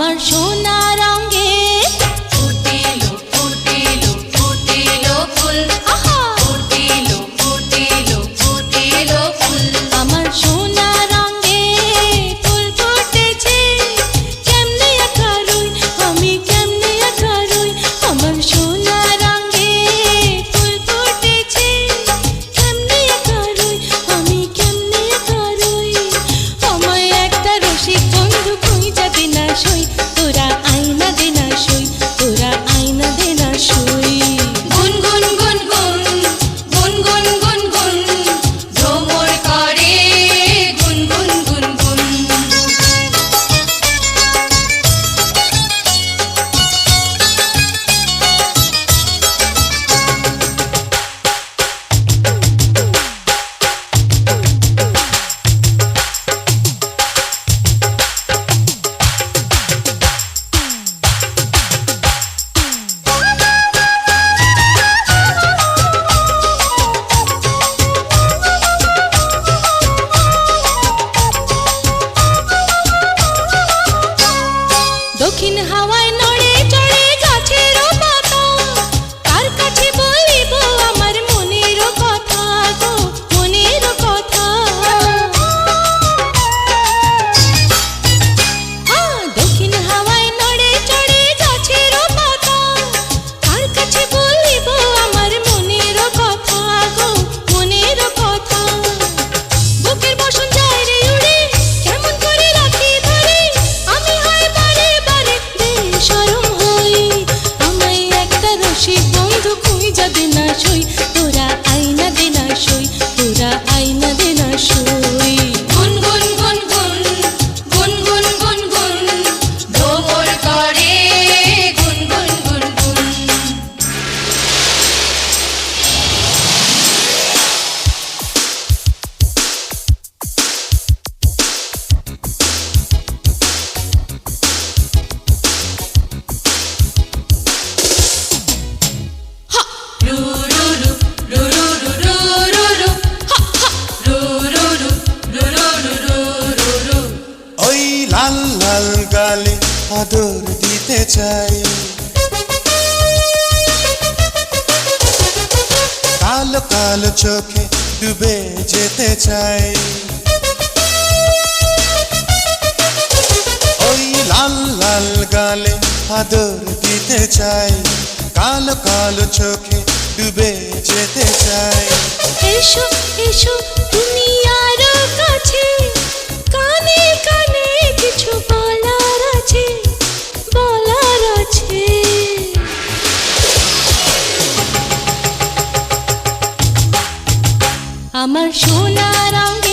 আমার সোনা রঙে লাল লাল গালে আদর দিতে চাই। কাল কালো চোখে ডুবে যেতে চাই। ওই লাল লাল গালে আদর দিতে চাই। কাল কালো চোখে ডুবে যেতে চাই। এসব I don't care.